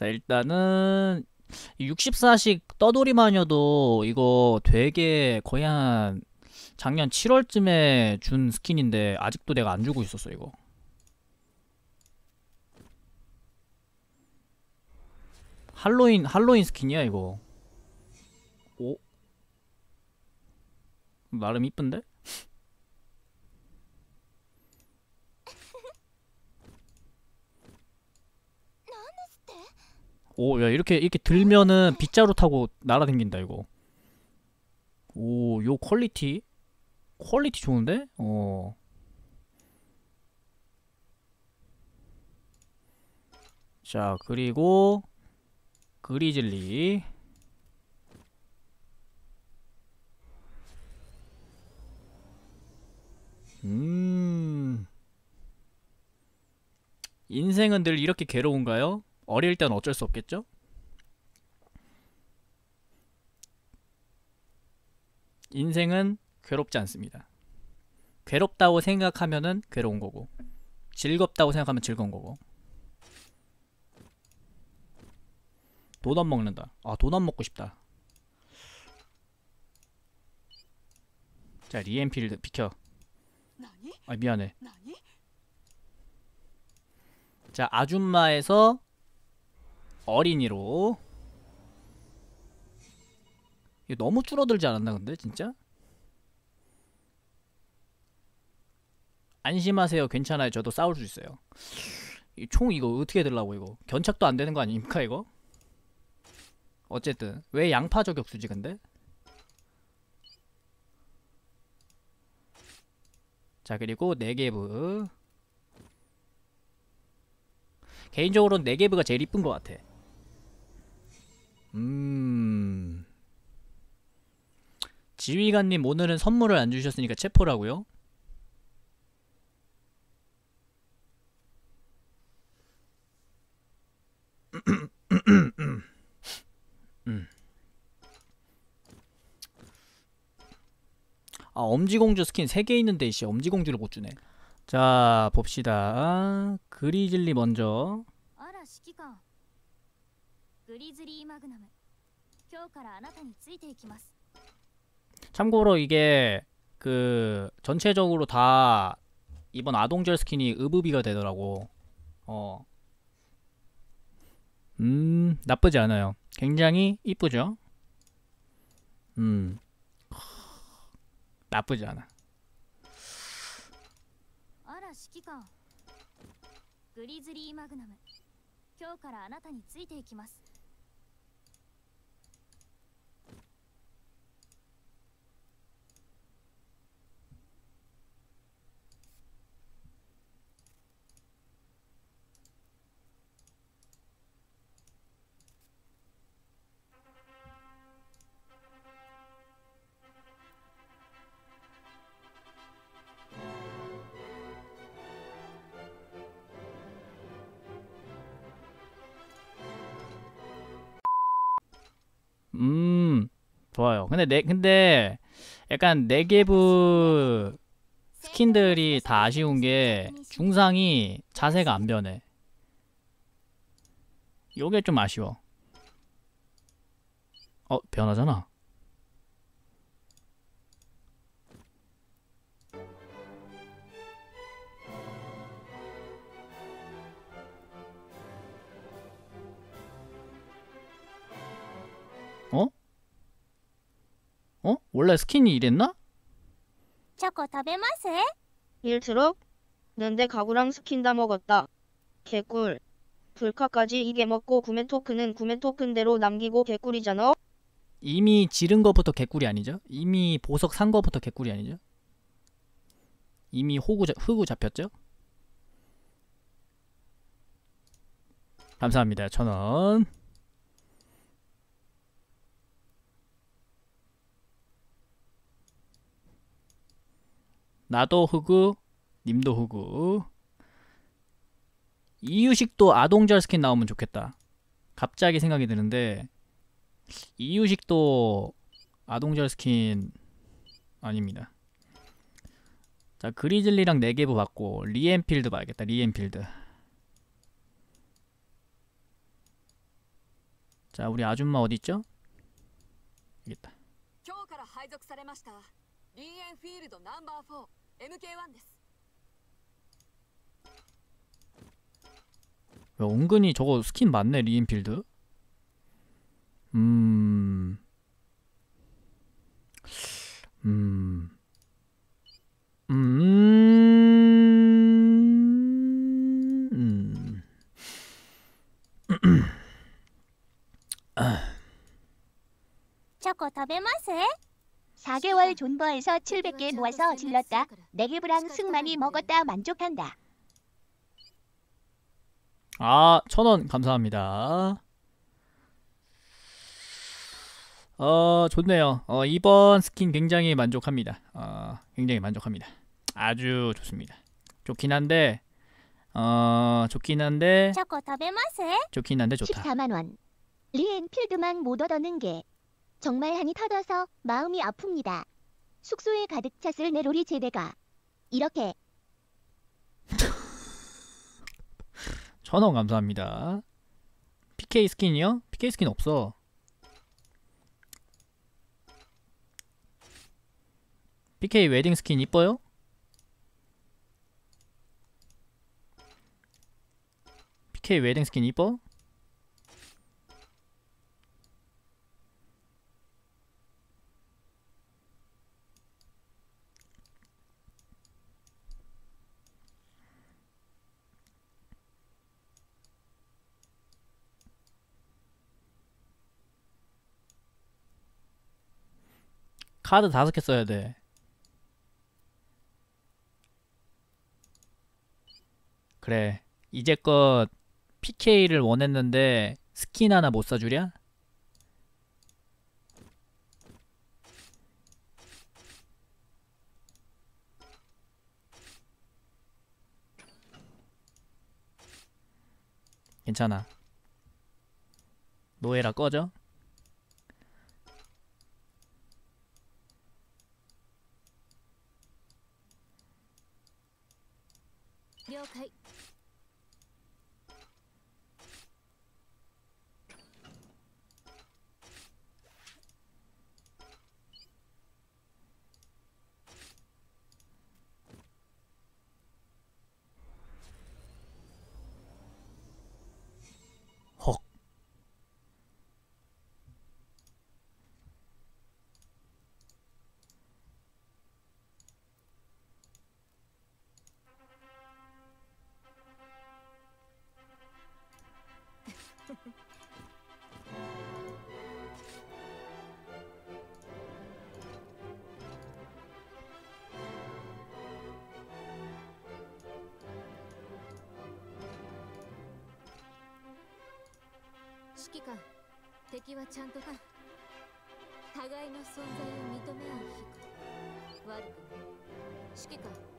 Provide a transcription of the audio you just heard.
자 일단은 64식 떠돌이 마녀도 이거 되게 거의 한 작년 7월쯤에 준 스킨인데 아직도 내가 안 주고 있었어 이거. 할로윈 할로윈 스킨이야 이거. 오? 나름 이쁜데? 오, 야, 이렇게, 이렇게 들면은 빗자루 타고 날아다닌다, 이거. 오, 요 퀄리티? 퀄리티 좋은데? 어. 자, 그리고, 그리즐리. 음. 인생은 늘 이렇게 괴로운가요? 어릴 땐 어쩔 수 없겠죠? 인생은 괴롭지 않습니다. 괴롭다고 생각하면은 괴로운 거고, 즐겁다고 생각하면 즐거운 거고. 도넛 먹는다. 아, 도넛 먹고 싶다. 자, 리엔필드 비켜. 何 아, 미안해. 何 자, 아줌마에서 어린이로. 이거 너무 줄어들지 않았나, 근데, 진짜? 안심하세요. 괜찮아요. 저도 싸울 수 있어요. 이 총 이거 어떻게 들라고, 이거? 견착도 안 되는 거 아닙니까, 이거? 어쨌든. 왜 양파 저격수지, 근데? 자, 그리고 네개브. 개인적으로는 네개브가 제일 이쁜 것 같아. 음. 지휘관님 오늘은 선물을 안 주셨으니까 체포라고요? 음. 아 엄지공주 스킨 3개 있는데 이씨 엄지공주를 못 주네. 자 봅시다. 그리즐리 먼저. あら指揮官グリズリーマグナム今日からあなたについていきます 참고로 이게 그 전체적으로 다 이번 아동절 스킨이 의부비가 되더라고. 어. 음, 나쁘지 않아요. 굉장히 이쁘죠? 음. 나쁘지 않아. あら指揮官グリズリーマグナム今日からあなたについていきます 음, 좋아요. 근데 내 근데 약간 네개브 스킨들이 다 아쉬운 게 중상이 자세가 안 변해. 요게 좀 아쉬워. 어, 변하잖아. 원래 스킨이 이랬나? チョコ食べます 1트럭? 는데 가구랑 스킨 다 먹었다. 개꿀. 불카까지 이게 먹고 구매 토큰은 구매 토큰대로 남기고 개꿀이잖아. 이미 지른 거부터 개꿀이 아니죠? 이미 보석 산 거부터 개꿀이 아니죠? 이미 호구 잡- 흑우 잡혔죠? 감사합니다. 천 원. 나도 흑우 님도 흑우. 이유식도 아동절 스킨 나오면 좋겠다. 갑자기 생각이 드는데 이유식도 아동절 스킨 아닙니다. 자 그리즐리랑 네개부 받고 리엔필드 봐야겠다 리엔필드. 자 우리 아줌마 어디있죠? 여기있다. 今日から配属されましたリエンフィールドナンバー4 MK1 야, 은근히 저거 스킨 맞네 리인필드. 음... 음... 음... 음... 아. チョコ食べます 4개월 존버에서 700개 모아서 질렀다. 네개브랑 승만이 먹었다 만족한다. 아, 천원 감사합니다. 어, 좋네요. 어, 이번 스킨 굉장히 만족합니다. 어, 굉장히 만족합니다. 아주 좋습니다. 좋긴 한데 어, 좋긴 한데 좋긴 한데 좋다. 14만 원. 리엔필드만 못 얻어는 게 정말 한이 터져서 마음이 아픕니다. 숙소에 가득 찼을 내로리 제대가 이렇게 천원 감사합니다. PK 스킨이요? PK 스킨 없어. PK 웨딩 스킨 이뻐요? PK 웨딩 스킨 이뻐? 카드 다섯 개 써야 돼. 그래. 이제껏 PK를 원했는데 스킨 하나 못 사주랴? 괜찮아. 노예라 꺼져. 了解。指揮官敵はちゃんとか。互いの存在を認め合う日か。悪くない。指揮官